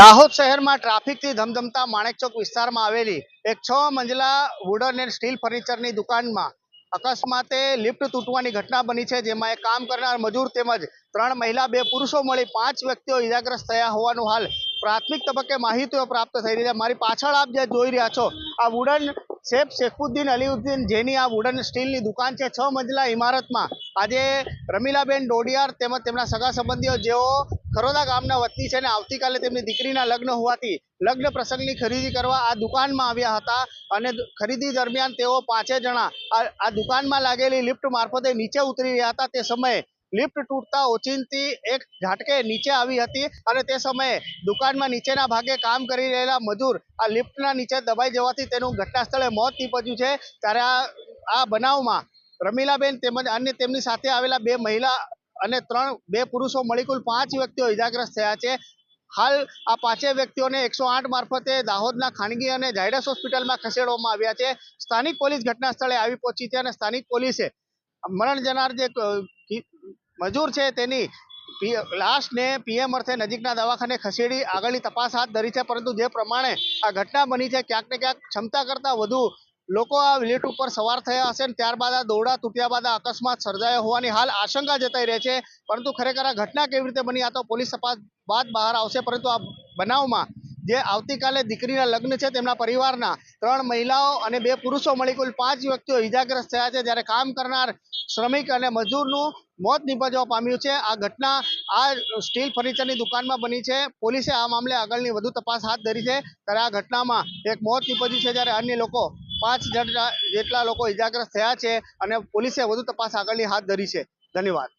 દાહોદ શહેરમાં ટ્રાફિકથી ધમધમતા માણેકચોક વિસ્તારમાં આવેલી એક છ મંજલા વુડન એન્ડ સ્ટીલ ફર્નિચરની દુકાનમાં અકસ્માતે લિફ્ટ તૂટવાની ઘટના બની છે, જેમાં એક કામ કરનાર મજૂર તેમજ ત્રણ મહિલા, બે પુરુષો મળી પાંચ વ્યક્તિઓ ઇજાગ્રસ્ત થયા હોવાનું હાલ પ્રાથમિક તબક્કે માહિતીઓ પ્રાપ્ત થઈ રહી છે. મારી પાછળ આપ જે જોઈ રહ્યા છો, આ વુડન શેફ શેખુદ્દીન અલીઉદ્દીન, જેની આ વુડન સ્ટીલની દુકાન છે, છ મંજલા ઇમારતમાં આજે રમીલાબેન ડોડિયાર તેમજ તેમના સગા સંબંધીઓ, જેઓ ખરોદા ગામના વતની છે અને આવતીકાલે તેમની દીકરીના લગ્ન હોવાથી લગ્ન પ્રસંગની ખરીદી કરવા આ દુકાનમાં આવ્યા હતા અને ખરીદી દરમિયાન તેઓ પાંચે જણા આ દુકાનમાં લાગેલી લિફ્ટ મારફતે નીચે ઉતરી રહ્યા હતા. તે સમયે લિફ્ટ તૂટતા ઓચિંતી એક ઝાટકે નીચે આવી હતી અને તે સમયે દુકાનમાં નીચેના ભાગે કામ કરી રહેલા મજૂર આ લિફ્ટના નીચે દબાઈ જવાથી તેનું ઘટના સ્થળે મોત નીપજ્યું છે. ત્યારે આ આ બનાવમાં રમીલાબેન તેમજ અન્ય તેમની સાથે આવેલા બે મહિલા અને ત્રણ, બે પુરુષો મળી કુલ પાંચ વ્યક્તિઓ ઇજાગ્રસ્ત થયા છે. હાલ આ પાંચેય વ્યક્તિઓને એકસો મારફતે દાહોદના ખાનગી અને ઝાયડસ હોસ્પિટલમાં ખસેડવામાં આવ્યા છે. સ્થાનિક પોલીસ ઘટના સ્થળે આવી પહોંચી છે અને સ્થાનિક પોલીસે મરણ જનાર જે મજૂર છે તેની લાશને પીએમ અર્થે નજીકના દવાખાને ખસેડી આગળની તપાસ હાથ ધરી છે. પરંતુ જે પ્રમાણે આ ઘટના બની છે, ક્યાંક ને ક્યાંક ક્ષમતા કરતાં વધુ લોકો આ વિલેટ ઉપર સવાર થયા હશે અને ત્યારબાદ આ દોરડા તૂટ્યા બાદ આ અકસ્માત સર્જાયો હોવાની હાલ આશંકા જતાઈ રહી છે. પરંતુ ખરેખર આ ઘટના કેવી રીતે બની? આ તો પોલીસ તપાસ બાદ બહાર આવશે, પરંતુ આ બનાવમાં જે આવતીકાલે દીકરીના લગ્ન છે, તેમના પરિવારના ત્રણ મહિલાઓ અને બે પુરુષો મળી કુલ પાંચ વ્યક્તિઓ ઇજાગ્રસ્ત થયા છે. જ્યારે કામ કરનાર શ્રમિક અને મજૂરનું મોત નિપજવા પામ્યું છે. આ ઘટના આ સ્ટીલ ફર્નિચરની દુકાનમાં બની છે. પોલીસે આ મામલે આગળની વધુ તપાસ હાથ ધરી છે. ત્યારે આ ઘટનામાં એક મોત નિપજ્યું છે. જ્યારે અન્ય લોકો પાંચ જેટલા જેટલા લોકો ઇજાગ્રસ્ત થયા છે અને પોલીસે વધુ તપાસ આગળની હાથ ધરી છે. ધન્યવાદ.